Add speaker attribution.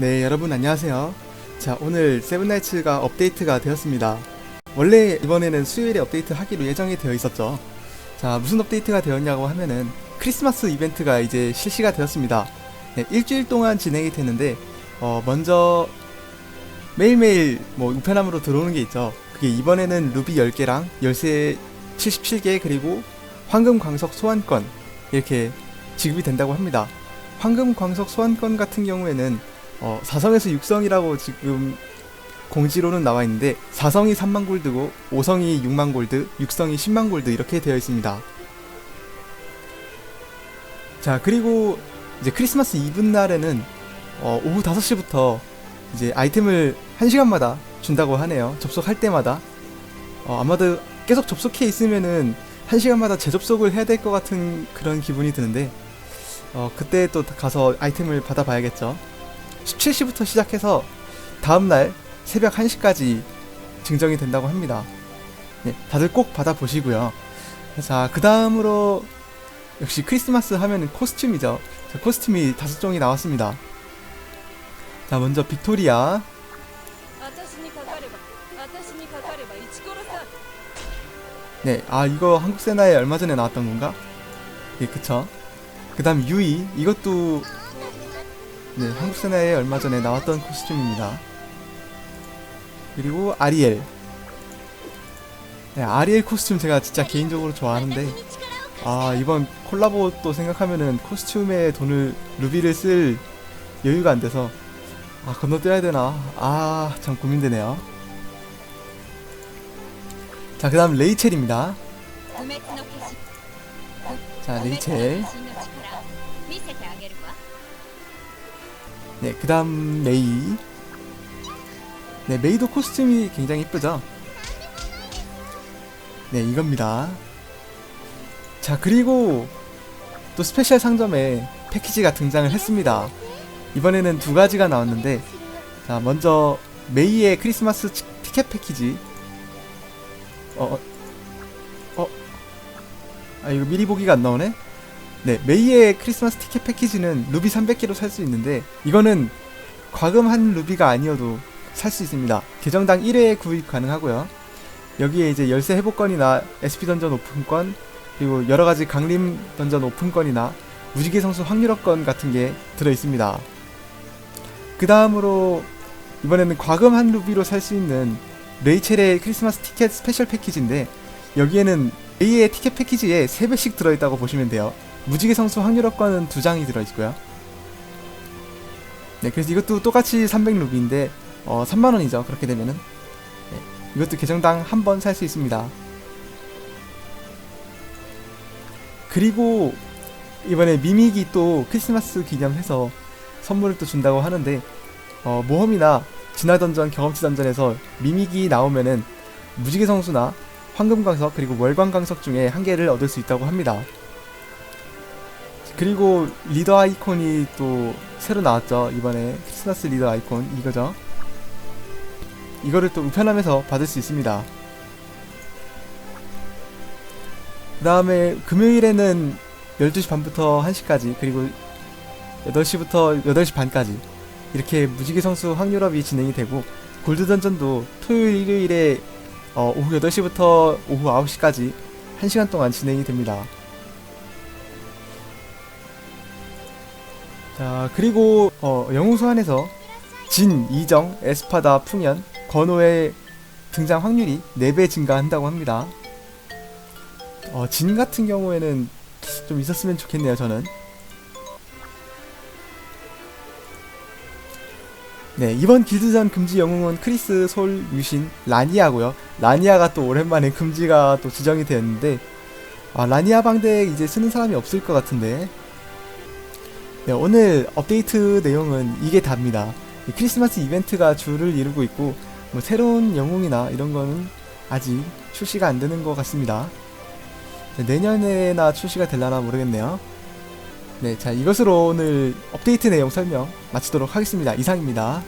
Speaker 1: 네, 여러분 안녕하세요. 자, 오늘 세븐나이츠가 업데이트가 되었습니다. 원래 이번에는 수요일에 업데이트 하기로 예정이 되어 있었죠. 자, 무슨 업데이트가 되었냐고 하면은 크리스마스 이벤트가 이제 실시가 되었습니다. 네, 일주일 동안 진행이 됐는데, 어, 먼저 매일매일 뭐 우편함으로 들어오는 게 있죠. 그게 이번에는 루비 10개랑 열쇠 77개 그리고 황금 광석 소환권 이렇게 지급이 된다고 합니다. 황금 광석 소환권 같은 경우에는 어, 4성에서 6성이라고 지금 공지로는 나와 있는데 4성이 3만 골드고 5성이 6만 골드, 6성이 10만 골드 이렇게 되어 있습니다. 자 그리고 이제 크리스마스 이브 날에는 어, 오후 5시부터 이제 아이템을 1시간마다 준다고 하네요. 접속할 때마다 어, 아마도 계속 접속해 있으면은 1시간마다 재접속을 해야 될 것 같은 그런 기분이 드는데 어, 그때 또 가서 아이템을 받아봐야겠죠. 17시부터 시작해서 다음날 새벽 1시까지 증정이 된다고 합니다. 네, 다들 꼭 받아보시고요. 자, 그 다음으로 역시 크리스마스 하면 코스튬이죠. 자, 코스튬이 다섯 종이 나왔습니다. 자, 먼저 빅토리아. 네, 아 이거 한국 세나에 얼마 전에 나왔던 건가? 예, 그쵸. 그 다음 유이, 이것도 네, 한국 세나에 얼마 전에 나왔던 코스튬입니다. 그리고 아리엘. 네, 아리엘 코스튬 제가 진짜 개인적으로 좋아하는데 아 이번 콜라보 또 생각하면은 코스튬에 돈을 루비를 쓸 여유가 안 돼서 아 건너뛰어야 되나 아 참 고민되네요. 자 그다음 레이첼입니다. 자 레이첼. 네, 그 다음 메이. 네, 메이도 코스튬이 굉장히 이쁘죠? 네, 이겁니다. 자, 그리고 또 스페셜 상점에 패키지가 등장을 했습니다. 이번에는 두 가지가 나왔는데, 자, 먼저 메이의 크리스마스 치- 티켓 패키지. 어, 어, 어. 아, 이거 미리 보기가 안 나오네? 네, 메이의 크리스마스 티켓 패키지는 루비 300개로 살 수 있는데 이거는 과금한 루비가 아니어도 살 수 있습니다. 계정당 1회 구입 가능하고요. 여기에 이제 열쇠 회복권이나 SP 던전 오픈권 그리고 여러 가지 강림 던전 오픈권이나 무지개 성수 확률업권 같은 게 들어 있습니다. 그 다음으로 이번에는 과금 한 루비로 살 수 있는 레이첼의 크리스마스 티켓 스페셜 패키지인데 여기에는 A의 티켓 패키지에 3배씩 들어있다고 보시면 돼요. 무지개 성수 확률업권은 두 장이 들어있고요. 네, 그래서 이것도 똑같이 300루비인데 어, 3만원이죠. 그렇게 되면은 네, 이것도 계정당 한 번 살 수 있습니다. 그리고 이번에 미미기 또 크리스마스 기념해서 선물을 또 준다고 하는데 어, 모험이나 진화 던전 경험치 던전에서 미미기 나오면은 무지개 성수나 황금광석 그리고 월광광석 중에 한 개를 얻을 수 있다고 합니다. 그리고 리더 아이콘이 또 새로 나왔죠. 이번에 크리스마스 리더 아이콘 이거죠. 이거를 또 우편함에서 받을 수 있습니다. 그 다음에 금요일에는 12시 반부터 1시까지 그리고 8시부터 8시 반까지 이렇게 무지개 성수 확률업이 진행이 되고 골드 던전도 토요일 일요일에 어, 오후 8시부터 오후 9시까지 1시간 동안 진행이 됩니다. 자, 그리고 어, 영웅 소환에서 진, 이정, 에스파다, 풍연, 건호의 등장 확률이 4배 증가한다고 합니다. 어, 진 같은 경우에는 좀 있었으면 좋겠네요, 저는. 네, 이번 길드전 금지 영웅은 크리스, 솔, 유신, 라니아고요. 라니아가 또 오랜만에 금지가 또 지정이 되었는데 아, 라니아 방대 이제 쓰는 사람이 없을 것 같은데 네, 오늘 업데이트 내용은 이게 답니다. 이 크리스마스 이벤트가 주를 이루고 있고 뭐 새로운 영웅이나 이런 거는 아직 출시가 안 되는 것 같습니다. 네, 내년에나 출시가 될라나 모르겠네요. 네, 자 이것으로 오늘 업데이트 내용 설명 마치도록 하겠습니다. 이상입니다.